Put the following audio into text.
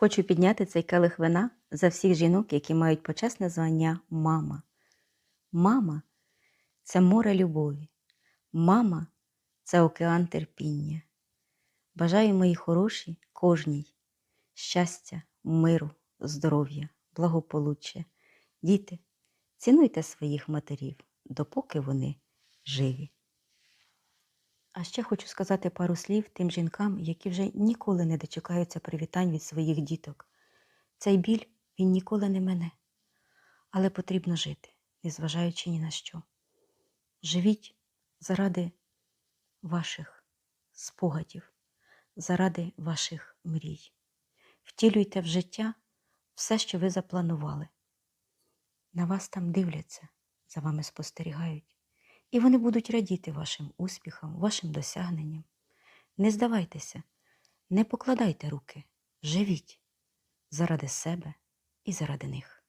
Хочу підняти цей келих вина за всіх жінок, які мають почесне звання мама. Мама це море любові. Мама це океан терпіння. Бажаю мої хороші кожній щастя, миру, здоров'я, благополуччя. Діти, цінуйте своїх матерів, допоки вони живі. А ще хочу сказати пару слів тим жінкам, які вже ніколи не дочекаються привітань від своїх діток. Цей біль він ніколи не мене, але потрібно жити, незважаючи ні на що. Живіть заради ваших спогадів, заради ваших мрій. Втілюйте в життя все, що ви запланували. На вас там дивляться, за вами спостерігають, і вони будуть радіти вашим успіхам, вашим досягненням. Не здавайтеся, не покладайте руки, живіть заради себе і заради них.